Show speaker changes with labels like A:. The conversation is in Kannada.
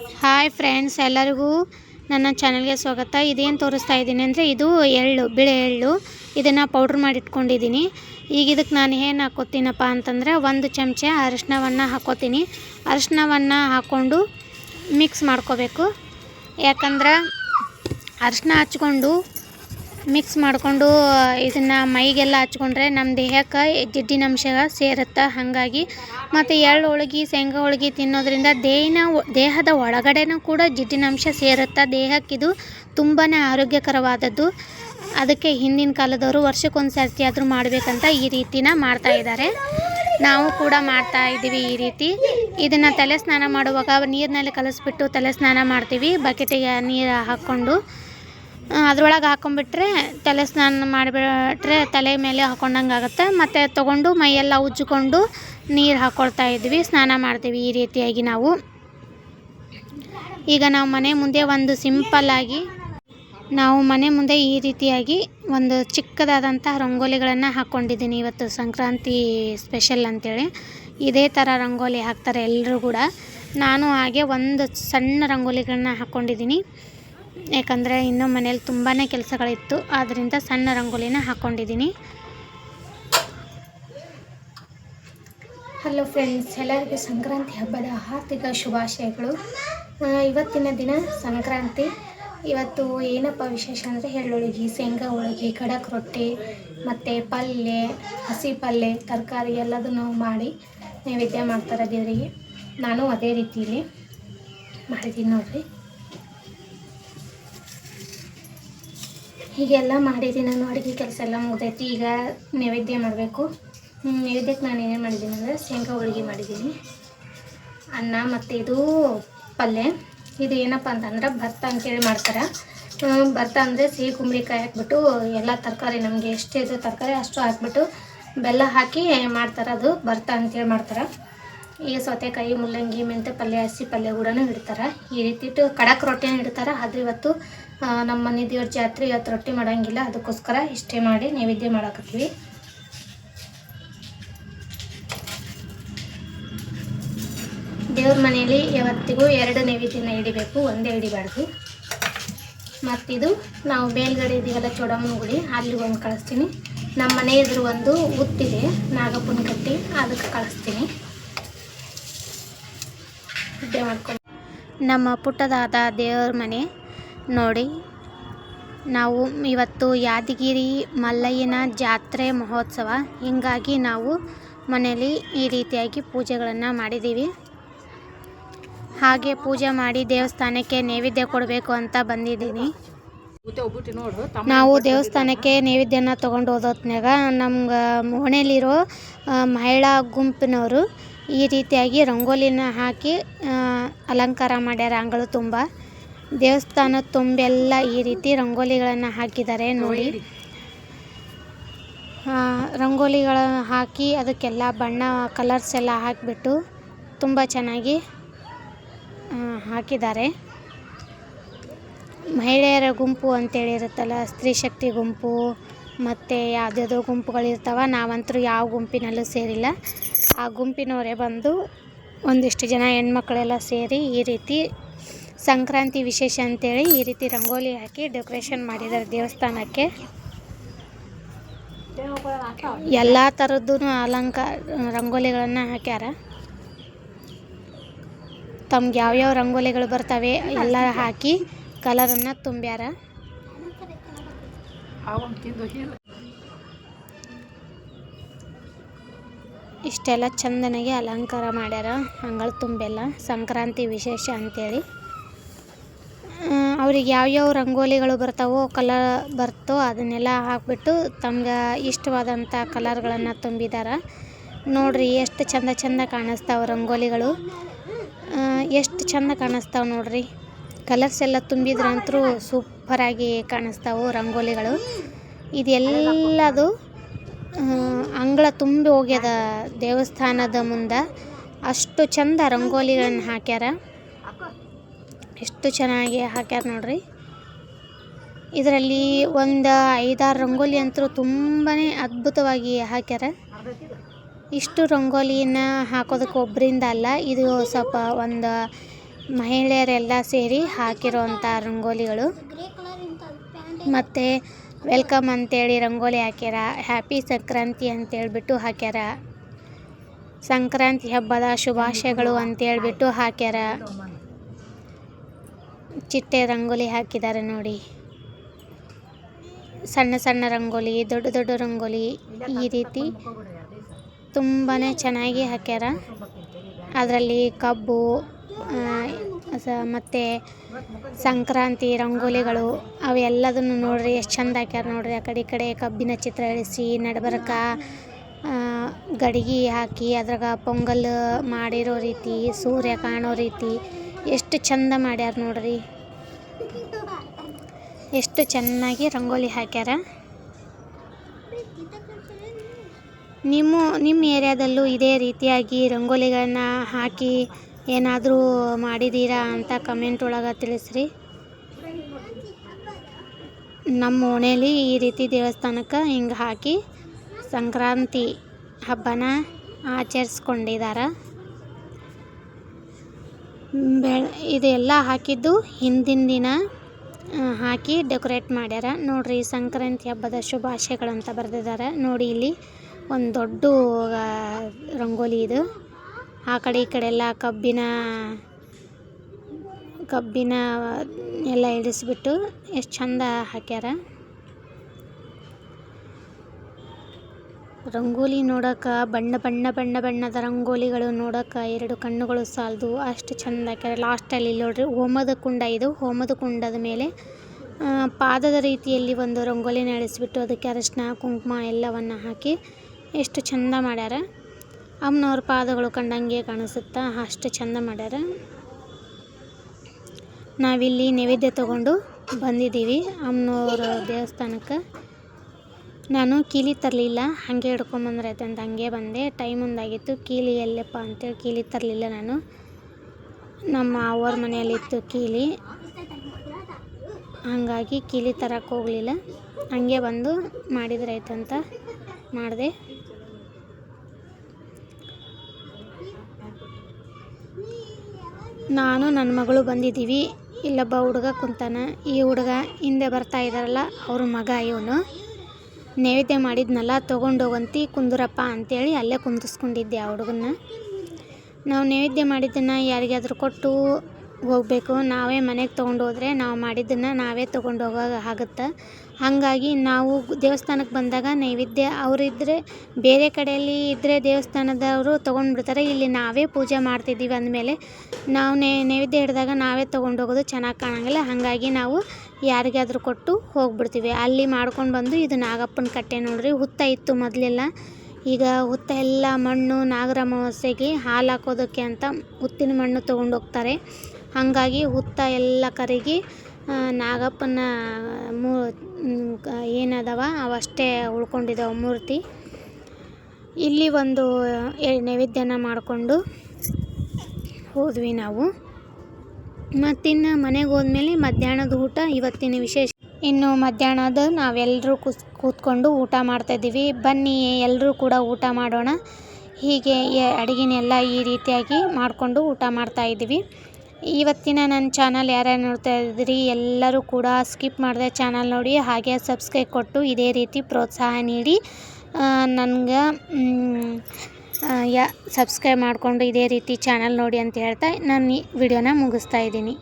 A: ಹಾಯ್ ಫ್ರೆಂಡ್ಸ್ ಎಲ್ಲರಿಗೂ ನನ್ನ ಚಾನಲ್ಗೆ ಸ್ವಾಗತ. ಇದೇನು ತೋರಿಸ್ತಾ ಇದ್ದೀನಿ ಅಂದರೆ ಇದು ಎಳ್ಳು, ಬಿಳೆ ಎಳ್ಳು. ಇದನ್ನು ಪೌಡ್ರ್ ಮಾಡಿ ಇಟ್ಕೊಂಡಿದ್ದೀನಿ. ಈಗ ಇದಕ್ಕೆ ನಾನು ಏನು ಹಾಕೋತೀನಪ್ಪ ಅಂತಂದರೆ ಒಂದು ಚಮಚ ಅರಿಶಿನವನ್ನು ಹಾಕೋತೀನಿ. ಅರಿಶಿನವನ್ನು ಹಾಕ್ಕೊಂಡು ಮಿಕ್ಸ್ ಮಾಡ್ಕೋಬೇಕು. ಯಾಕಂದ್ರೆ ಅರಿಶಿನ ಹಚ್ಕೊಂಡು ಮಿಕ್ಸ್ ಮಾಡಿಕೊಂಡು ಇದನ್ನು ಮೈಗೆಲ್ಲ ಹಚ್ಕೊಂಡ್ರೆ ನಮ್ಮ ದೇಹಕ್ಕೆ ಜಿಡ್ಡಿನಂಶ ಸೇರುತ್ತೆ. ಹಾಗಾಗಿ ಮತ್ತು ಎಳ್ಳು ಹೋಳ್ಗೆ, ಶೇಂಗಾ ಹೋಳ್ಗೆ ತಿನ್ನೋದ್ರಿಂದ ದೇಹನ ದೇಹದ ಒಳಗಡೆನೂ ಕೂಡ ಜಿಡ್ಡಿನಂಶ ಸೇರುತ್ತೆ. ದೇಹಕ್ಕೆ ಇದು ತುಂಬಾ ಆರೋಗ್ಯಕರವಾದದ್ದು. ಅದಕ್ಕೆ ಹಿಂದಿನ ಕಾಲದವರು ವರ್ಷಕ್ಕೊಂದು ಸರ್ತಿ ಆದರೂ ಮಾಡಬೇಕಂತ ಈ ರೀತಿನ ಮಾಡ್ತಾ ಇದ್ದಾರೆ. ನಾವು ಕೂಡ ಮಾಡ್ತಾ ಇದ್ದೀವಿ ಈ ರೀತಿ. ಇದನ್ನು ತಲೆ ಸ್ನಾನ ಮಾಡುವಾಗ ನೀರಿನಲ್ಲಿ ಕಲಸಿಬಿಟ್ಟು ತಲೆ ಸ್ನಾನ ಮಾಡ್ತೀವಿ. ಬಕೆಟಿಗೆ ನೀರು ಹಾಕ್ಕೊಂಡು. ಅದ್ರೊಳಗೆ ಹಾಕೊಂಡ್ಬಿಟ್ರೆ ತಲೆ ಸ್ನಾನ ಮಾಡಿಬಿಟ್ರೆ ತಲೆ ಮೇಲೆ ಹಾಕೊಂಡಂಗೆ ಆಗುತ್ತೆ. ಮತ್ತು ತೊಗೊಂಡು ಮೈಯೆಲ್ಲ ಉಜ್ಜಿಕೊಂಡು ನೀರು ಹಾಕ್ಕೊಳ್ತಾ ಇದ್ವಿ, ಸ್ನಾನ ಮಾಡ್ತೀವಿ ಈ ರೀತಿಯಾಗಿ ನಾವು. ಈಗ ನಾವು ಮನೆ ಮುಂದೆ ಒಂದು ಸಿಂಪಲ್ಲಾಗಿ ನಾವು ಮನೆ ಮುಂದೆ ಈ ರೀತಿಯಾಗಿ ಒಂದು ಚಿಕ್ಕದಾದಂಥ ರಂಗೋಲಿಗಳನ್ನು ಹಾಕ್ಕೊಂಡಿದ್ದೀನಿ ಇವತ್ತು ಸಂಕ್ರಾಂತಿ ಸ್ಪೆಷಲ್ ಅಂಥೇಳಿ ಇದೇ ಥರ ರಂಗೋಲಿ ಹಾಕ್ತಾರೆ ಎಲ್ಲರೂ ಕೂಡ. ನಾನು ಹಾಗೆ ಒಂದು ಸಣ್ಣ ರಂಗೋಲಿಗಳನ್ನ ಹಾಕ್ಕೊಂಡಿದ್ದೀನಿ ಯಾಕಂದರೆ ಇನ್ನೂ ಮನೇಲಿ ತುಂಬಾ ಕೆಲಸಗಳಿತ್ತು. ಆದ್ದರಿಂದ ಸಣ್ಣ ರಂಗೋಲಿನ ಹಾಕ್ಕೊಂಡಿದ್ದೀನಿ
B: ಹಲೋ ಫ್ರೆಂಡ್ಸ್ ಎಲ್ಲರಿಗೂ ಸಂಕ್ರಾಂತಿ ಹಬ್ಬದ ಹಾರ್ದಿಕ ಶುಭಾಶಯಗಳು. ಇವತ್ತಿನ ದಿನ ಸಂಕ್ರಾಂತಿ. ಇವತ್ತು ಏನಪ್ಪ ವಿಶೇಷ ಅಂದರೆ ಎಳ್ಳುಳ್ಗಿ ಶೇಂಗಾ, ಹೋಳಿಗೆ, ಖಡಕ್ ರೊಟ್ಟಿ, ಮತ್ತು ಪಲ್ಯ ಹಸಿ ಪಲ್ಯ ತರಕಾರಿ ಎಲ್ಲದನ್ನು ಮಾಡಿ ನೈವೇದ್ಯ ಮಾಡ್ತಾರೆ ದೇವರಿಗೆ. ನಾನು ಅದೇ ರೀತಿಯಲ್ಲಿ ಮಾಡಿದ್ದೀನಿ ನೋಡ್ರಿ. ಹೀಗೆಲ್ಲ ಮಾಡಿದ್ದೀನಿ, ನಾನು ಅಡುಗೆ ಕೆಲಸ ಎಲ್ಲ ಮುಗ್ದೈತಿ, ಈಗ ನೈವೇದ್ಯ ಮಾಡಬೇಕು. ನೈವೇದ್ಯಕ್ಕೆ ನಾನು ಏನೇನು ಮಾಡಿದ್ದೀನಿ ಅಂದರೆ ಶೇಂಗಾ ಹೋಳಿಗೆ ಮಾಡಿದ್ದೀನಿ. ಅನ್ನ ಮತ್ತು ಇದು ಪಲ್ಯ ಇದು ಏನಪ್ಪ ಅಂತಂದ್ರೆ ಭತ್ತ ಅಂತೇಳಿ ಮಾಡ್ತಾರೆ. ಭತ್ತ ಅಂದರೆ ಸಿಹಿ ಕುಂಬಳಿಕಾಯಿ ಹಾಕ್ಬಿಟ್ಟು ಎಲ್ಲ ತರಕಾರಿ ನಮಗೆ ಎಷ್ಟಿದೆ ತರಕಾರಿ ಅಷ್ಟು ಹಾಕ್ಬಿಟ್ಟು ಬೆಲ್ಲ ಹಾಕಿ ಮಾಡ್ತಾರೆ ಅದು ಭತ್ತ ಅಂತೇಳಿ ಮಾಡ್ತಾರೆ. ಈಗ ಸೌತೆಕಾಯಿ, ಮುಲ್ಲಂಗಿ, ಮೆಂತೆ ಪಲ್ಯ, ಹಸಿ ಪಲ್ಯ ಕೂಡ ಇಡ್ತಾರೆ. ಈ ರೀತಿ ಇಟ್ಟು ಕಡಕ್ ರೊಟ್ಟಿನ ಇಡ್ತಾರೆ. ಅದು ಇವತ್ತು ನಮ್ಮ ಮನೆ ದೇವ್ರ ಜಾತ್ರೆ ಇವತ್ತು ರೊಟ್ಟಿ ಮಾಡೋಂಗಿಲ್ಲ. ಅದಕ್ಕೋಸ್ಕರ ಇಷ್ಟೇ ಮಾಡಿ ನೈವೇದ್ಯ ಮಾಡಾಕತ್ತೀವಿ. ದೇವ್ರ ಮನೆಯಲ್ಲಿ ಯಾವತ್ತಿಗೂ ಎರಡು ನೈವೇದ್ಯನ ಹಿಡಿಬೇಕು ಒಂದೇ ಹಿಡಿಬಾರ್ದು ಮತ್ತಿದು ನಾವು ಬೇಲ್ಗಡೆ ಇದೀವಲ್ಲ ಚೋಡಮ್ಮನ ಗುಡಿ, ಅಲ್ಲಿ ಒಂದು ಕಳಿಸ್ತೀನಿ. ನಮ್ಮ ಮನೆ ಎದುರು ಒಂದು ಉತ್ತಿದೆ ನಾಗಪ್ಪನ ಕಟ್ಟಿ ಅದಕ್ಕೆ ಕಳಿಸ್ತೀನಿ.
A: ನಮ್ಮ ಪುಟ್ಟದಾದ ದೇವ್ರ ಮನೆ ನೋಡಿ ನಾವು ಇವತ್ತು ಯಾದಗಿರಿ ಮಲ್ಲಯ್ಯನ ಜಾತ್ರೆ ಮಹೋತ್ಸವ. ಹೀಗಾಗಿ ನಾವು ಮನೆಯಲ್ಲಿ ಈ ರೀತಿಯಾಗಿ ಪೂಜೆಗಳನ್ನು ಮಾಡಿದ್ದೀವಿ. ಹಾಗೆ ಪೂಜೆ ಮಾಡಿ ದೇವಸ್ಥಾನಕ್ಕೆ ನೈವೇದ್ಯ ಕೊಡಬೇಕು ಅಂತ ಬಂದಿದ್ದೀನಿ. ನಾವು ದೇವಸ್ಥಾನಕ್ಕೆ ನೈವೇದ್ಯನ ತೊಗೊಂಡು ಹೋದೋತ್ನಾಗ ನಮ್ಗೆ ಆ, ಮಹಿಳಾ ಗುಂಪಿನವರು ಈ ರೀತಿಯಾಗಿ ರಂಗೋಲಿನ ಹಾಕಿ ಅಲಂಕಾರ ಮಾಡ್ಯಾರ ಅಂಗಳು ತುಂಬ. ದೇವಸ್ಥಾನ ತುಂಬೆಲ್ಲ ಈ ರೀತಿ ರಂಗೋಲಿಗಳನ್ನು ಹಾಕಿದ್ದಾರೆ ನೋಡಿ. ರಂಗೋಲಿಗಳ ಹಾಕಿ ಅದಕ್ಕೆಲ್ಲ ಬಣ್ಣ ಕಲರ್ಸ್ ಎಲ್ಲ ಹಾಕಿಬಿಟ್ಟು ತುಂಬ ಚೆನ್ನಾಗಿ ಹಾಕಿದ್ದಾರೆ ಮಹಿಳೆಯರ ಗುಂಪು ಅಂತೇಳಿ ಇರುತ್ತಲ್ಲ ಸ್ತ್ರೀ ಶಕ್ತಿ ಗುಂಪು ಮತ್ತು ಯಾವುದ್ಯಾವುದೋ ಗುಂಪುಗಳಿರ್ತಾವೆ ನಾವಂತರೂ ಯಾವ ಗುಂಪಿನಲ್ಲೂ ಸೇರಿಲ್ಲ. ಆ ಗುಂಪಿನವರೇ ಬಂದು ಒಂದಿಷ್ಟು ಜನ ಹೆಣ್ಮಕ್ಳೆಲ್ಲ ಸೇರಿ ಈ ರೀತಿ ಸಂಕ್ರಾಂತಿ ವಿಶೇಷ ಅಂತೇಳಿ ಈ ರೀತಿ ರಂಗೋಲಿ ಹಾಕಿ ಡೆಕೋರೇಷನ್ ಮಾಡಿದ್ದಾರೆ ದೇವಸ್ಥಾನಕ್ಕೆ. ಎಲ್ಲ ಥರದ್ದು ಅಲಂಕಾರ ರಂಗೋಲಿಗಳನ್ನು ಹಾಕ್ಯಾರ. ತಮ್ಗೆ ಯಾವ್ಯಾವ ರಂಗೋಲಿಗಳು ಬರ್ತವೆ ಎಲ್ಲ ಹಾಕಿ ಕಲರನ್ನು ತುಂಬ್ಯಾರ. ಇಷ್ಟೆಲ್ಲ ಚಂದನಾಗಿ ಅಲಂಕಾರ ಮಾಡ್ಯಾರ ಅಂಗಳ ತುಂಬೆಲ್ಲ. ಸಂಕ್ರಾಂತಿ ವಿಶೇಷ ಅಂತೇಳಿ. ಅವ್ರಿಗೆ ಯಾವ್ಯಾವ ರಂಗೋಲಿಗಳು ಬರ್ತಾವೋ ಕಲರ್ ಬರ್ತೋ ಅದನ್ನೆಲ್ಲ ಹಾಕ್ಬಿಟ್ಟು ತಮ್ಗೆ ಇಷ್ಟವಾದಂಥ ಕಲರ್ಗಳನ್ನು ತುಂಬಿದಾರ. ನೋಡ್ರಿ ಎಷ್ಟು ಚಂದ ಚಂದ ಕಾಣಿಸ್ತಾವೆ ರಂಗೋಲಿಗಳು. ಎಷ್ಟು ಚಂದ ಕಾಣಿಸ್ತಾವ ನೋಡ್ರಿ. ಕಲರ್ಸ್ ಎಲ್ಲ ತುಂಬಿದ್ರಂತರೂ ಸೂಪರಾಗಿ ಕಾಣಿಸ್ತಾವು ರಂಗೋಲಿಗಳು. ಇದೆಲ್ಲದು ಅಂಗಳ ತುಂಬಿ ಹೋಗ್ಯದ ದೇವಸ್ಥಾನದ ಮುಂದೆ. ಅಷ್ಟು ಚಂದ ರಂಗೋಲಿಗಳನ್ನ ಹಾಕ್ಯಾರ. ಎಷ್ಟು ಚೆನ್ನಾಗಿ ಹಾಕ್ಯಾರ ನೋಡ್ರಿ. ಇದರಲ್ಲಿ ಒಂದು ಐದಾರು ರಂಗೋಲಿ ಅಂತೂ ತುಂಬಾ ಅದ್ಭುತವಾಗಿ ಹಾಕ್ಯಾರ. ಇಷ್ಟು ರಂಗೋಲಿನ ಹಾಕೋದಕ್ಕೆ ಒಬ್ಬರಿಂದ ಅಲ್ಲ, ಇದು ಸ್ವಲ್ಪ ಒಂದು ಮಹಿಳೆಯರೆಲ್ಲ ಸೇರಿ ಹಾಕಿರೋವಂಥ ರಂಗೋಲಿಗಳು. ಮತ್ತು ವೆಲ್ಕಮ್ ಅಂತೇಳಿ ರಂಗೋಲಿ ಹಾಕ್ಯಾರ. ಹ್ಯಾಪಿ ಸಂಕ್ರಾಂತಿ ಅಂತೇಳ್ಬಿಟ್ಟು ಹಾಕ್ಯಾರ. ಸಂಕ್ರಾಂತಿ ಹಬ್ಬದ ಶುಭಾಶಯಗಳು ಅಂತೇಳ್ಬಿಟ್ಟು ಹಾಕ್ಯಾರ. ಚಿಟ್ಟೆ ರಂಗೋಲಿ ಹಾಕಿದ್ದಾರೆ ನೋಡಿ. ಸಣ್ಣ ಸಣ್ಣ ರಂಗೋಲಿ, ದೊಡ್ಡ ದೊಡ್ಡ ರಂಗೋಲಿ ಈ ರೀತಿ ತುಂಬಾ ಚೆನ್ನಾಗಿ ಹಾಕ್ಯಾರ. ಅದರಲ್ಲಿ ಕಬ್ಬು ಸ- ಮತ್ತು ಸಂಕ್ರಾಂತಿ, ರಂಗೋಲಿಗಳು, ಅವೆಲ್ಲದನ್ನು ನೋಡ್ರಿ, ಎಷ್ಟು ಚಂದ ಹಾಕ್ಯಾರ ನೋಡ್ರಿ. ಆ ಕಡೆ ಈ ಕಡೆ ಕಬ್ಬಿನ ಚಿತ್ರ ಇಳಿಸಿ, ನಡ್ಬರ್ಕ ಗಡಿಗೆ ಹಾಕಿ, ಅದ್ರಾಗ ಪೊಂಗಲ್ ಮಾಡಿರೋ ರೀತಿ, ಸೂರ್ಯ ಕಾಣೋ ರೀತಿ, ಎಷ್ಟು ಚಂದ ಮಾಡ್ಯಾರ ನೋಡ್ರಿ. ಎಷ್ಟು ಚೆನ್ನಾಗಿ ರಂಗೋಲಿ ಹಾಕ್ಯಾರ. ನಿಮ್ಮ ನಿಮ್ಮ ಏರಿಯಾದಲ್ಲೂ ಇದೇ ರೀತಿಯಾಗಿ ರಂಗೋಲಿಗಳನ್ನ ಹಾಕಿ ಏನಾದರೂ ಮಾಡಿದ್ದೀರಾ ಅಂತ ಕಮೆಂಟ್ ಒಳಗೆ ತಿಳಿಸ್ರಿ. ನಮ್ಮ ಓಣೇಲಿ ಈ ರೀತಿ ದೇವಸ್ಥಾನಕ್ಕೆ ಹಿಂಗೆ ಹಾಕಿ ಸಂಕ್ರಾಂತಿ ಹಬ್ಬನ ಆಚರಿಸ್ಕೊಂಡಿದ್ದಾರೆ ಬೆ ಇದೆಲ್ಲ ಹಾಕಿದ್ದು ಹಿಂದಿನ ದಿನ ಹಾಕಿ ಡೆಕೋರೇಟ್ ಮಾಡ್ಯಾರ. ನೋಡ್ರಿ ಸಂಕ್ರಾಂತಿ ಹಬ್ಬದ ಶುಭಾಶಯಗಳಂತ ಬರೆದಿದ್ದಾರೆ ನೋಡಿ ಇಲ್ಲಿ ಒಂದು ದೊಡ್ಡ ರಂಗೋಲಿ ಇದು. ಆ ಕಡೆ ಈ ಕಡೆ ಎಲ್ಲ ಕಬ್ಬಿನ ಕಬ್ಬಿನ ಎಲ್ಲ ಇಳಿಸ್ಬಿಟ್ಟು ಎಷ್ಟು ಚಂದ ಹಾಕ್ಯಾರ. ರಂಗೋಲಿ ನೋಡೋಕೆ, ಬಣ್ಣ ಬಣ್ಣ ಬಣ್ಣ ಬಣ್ಣದ ರಂಗೋಲಿಗಳು ನೋಡೋಕೆ ಎರಡು ಕಣ್ಣುಗಳು ಸಾಲದು, ಅಷ್ಟು ಚಂದ ಹಾಕ್ಯಾರ. ಲಾಸ್ಟಲ್ಲಿ ಇಲ್ಲಿ ನೋಡ್ರಿ, ಹೋಮದ ಕುಂಡ ಇದು. ಹೋಮದ ಕುಂಡದ ಮೇಲೆ ಪಾದದ ರೀತಿಯಲ್ಲಿ ಒಂದು ರಂಗೋಲಿನ ಇಳಿಸ್ಬಿಟ್ಟು ಅದಕ್ಕೆ ಅರಶಿನ, ಕುಂಕುಮ ಎಲ್ಲವನ್ನು ಹಾಕಿ ಎಷ್ಟು ಚಂದ ಮಾಡ್ಯಾರ. ಅಮ್ಮನವ್ರ ಪಾದಗಳು ಕಂಡಂಗೆ ಕಾಣಿಸುತ್ತಾ ಅಷ್ಟು ಚಂದ ಮಾಡ್ಯಾರ. ನಾವಿಲ್ಲಿ ನೈವೇದ್ಯ ತಗೊಂಡು ಬಂದಿದ್ದೀವಿ ಅಮ್ಮನವ್ರ ದೇವಸ್ಥಾನಕ್ಕೆ. ನಾನು ಕೀಲಿ ತರಲಿಲ್ಲ, ಹಾಗೆ ಹಿಡ್ಕೊಂಬಂದ್ರೈತೆ ಅಂತ ಹಂಗೆ ಬಂದೆ. ಟೈಮ್ ಒಂದಾಗಿತ್ತು, ಕೀಲಿ ಎಲ್ಲಪ್ಪ ಅಂತೇಳಿ ಕೀಲಿ ತರಲಿಲ್ಲ ನಾನು. ನಮ್ಮ ಅವ್ರ ಮನೆಯಲ್ಲಿತ್ತು ಕೀಲಿ. ಹಾಗಾಗಿ ಕೀಲಿ ತರಕ್ಕೆ ಹೋಗಲಿಲ್ಲ. ಹಂಗೆ ಬಂದು ಮಾಡಿದ್ರೈತಂತ ಮಾಡಿದೆ. ನಾನು ನನ್ನ ಮಗಳು ಬಂದಿದ್ದೀವಿ. ಇಲ್ಲೊಬ್ಬ ಹುಡುಗ ಕುಂತಾನ. ಈ ಹುಡುಗ ಹಿಂದೆ ಬರ್ತಾ ಇದ್ದಾರಲ್ಲ, ಅವ್ರ ಮಗ ಇವನು. ನೈವೇದ್ಯ ಮಾಡಿದ್ನಲ್ಲ, ತೊಗೊಂಡೋಗಂತಿ ಕುಂದುರಪ್ಪ ಅಂತೇಳಿ ಅಲ್ಲೇ ಕುಂದಿಸ್ಕೊಂಡಿದ್ದೆ ಆ ಹುಡುಗನ್ನ. ನಾವು ನೈವೇದ್ಯ ಮಾಡಿದ್ದನ್ನು ಯಾರಿಗಾದ್ರೂ ಕೊಟ್ಟು ಹೋಗಬೇಕು. ನಾವೇ ಮನೆಗೆ ತೊಗೊಂಡು ಹೋದರೆ ನಾವು ಮಾಡಿದ್ದನ್ನು ನಾವೇ ತೊಗೊಂಡು ಹೋಗೋ ಆಗುತ್ತೆ. ಹಾಗಾಗಿ ನಾವು ದೇವಸ್ಥಾನಕ್ಕೆ ಬಂದಾಗ ನೈವೇದ್ಯ ಅವರಿದ್ದರೆ ಬೇರೆ ಕಡೆಯಲ್ಲಿ ಇದ್ದರೆ ದೇವಸ್ಥಾನದವರು ತೊಗೊಂಡ್ಬಿಡ್ತಾರೆ. ಇಲ್ಲಿ ನಾವೇ ಪೂಜೆ ಮಾಡ್ತಿದ್ದೀವಿ ಅಂದಮೇಲೆ ನಾವು ನೈವೇದ್ಯ ಹಿಡಿದಾಗ ನಾವೇ ತೊಗೊಂಡು ಹೋಗೋದು ಚೆನ್ನಾಗಿ ಕಾಣಂಗಿಲ್ಲ. ಹಾಗಾಗಿ ನಾವು ಯಾರಿಗಾದರೂ ಕೊಟ್ಟು ಹೋಗ್ಬಿಡ್ತೀವಿ. ಅಲ್ಲಿ ಮಾಡ್ಕೊಂಡು ಬಂದು ಇದು ನಾಗಪ್ಪನ ಕಟ್ಟೆ ನೋಡ್ರಿ. ಹುತ್ತ ಇತ್ತು ಮೊದಲೆಲ್ಲ. ಈಗ ಹುತ್ತ ಎಲ್ಲ ಮಣ್ಣು ನಾಗರ ಅಮಾವಾಸ್ಯೆಗೆ ಹಾಲು ಹಾಕೋದಕ್ಕೆ ಅಂತ ಹುತ್ತಿನ ಮಣ್ಣು ತೊಗೊಂಡು ಹೋಗ್ತಾರೆ ಹಾಗಾಗಿ ಹುತ್ತ ಎಲ್ಲ ಕರಗಿ ನಾಗಪ್ಪನ ಮೂ, ಏನದವ ಅವಷ್ಟೇ ಉಳ್ಕೊಂಡಿದ್ದಾವೆ ಮೂರ್ತಿ. ಇಲ್ಲಿ ಒಂದು ನೈವೇದ್ಯನ ಮಾಡಿಕೊಂಡು ಹೋದ್ವಿ ನಾವು. ಮತ್ತಿನ್ನು ಮನೆಗೆ ಹೋದ್ಮೇಲೆ ಮಧ್ಯಾಹ್ನದ ಊಟ, ಇವತ್ತಿನ ವಿಶೇಷ. ಇನ್ನು ಮಧ್ಯಾಹ್ನದ ನಾವೆಲ್ಲರೂ ಕುಸ್, ಕೂತ್ಕೊಂಡು ಊಟ ಮಾಡ್ತಾಯಿದ್ದೀವಿ ಬನ್ನಿ ಎಲ್ಲರೂ ಕೂಡ ಊಟ ಮಾಡೋಣ. ಹೀಗೆ ಅಡುಗೆನೆಲ್ಲ ಈ ರೀತಿಯಾಗಿ ಮಾಡಿಕೊಂಡು ಊಟ ಮಾಡ್ತಾಯಿದ್ದೀವಿ ಇವತ್ತಿನ ನನ್ನ ಚಾನಲ್ ಯಾರ್ಯಾರು ನೋಡ್ತಾ ಇದ್ದೀರಿ ಎಲ್ಲರೂ ಕೂಡ ಸ್ಕಿಪ್ ಮಾಡಿದೆ ಚಾನಲ್ ನೋಡಿ, ಹಾಗೆ ಸಬ್ಸ್ಕ್ರೈಬ್ ಕೊಟ್ಟು ಇದೇ ರೀತಿ ಪ್ರೋತ್ಸಾಹ ನೀಡಿ. ನನಗೆ ಯಾ, ಸಬ್ಸ್ಕ್ರೈಬ್ ಮಾಡಿಕೊಂಡು ಇದೇ ರೀತಿ ಚಾನಲ್ ನೋಡಿ ಅಂತ ಹೇಳ್ತಾ ನಾನು ಈ ವಿಡಿಯೋನ ಮುಗಿಸ್ತಾ ಇದ್ದೀನಿ.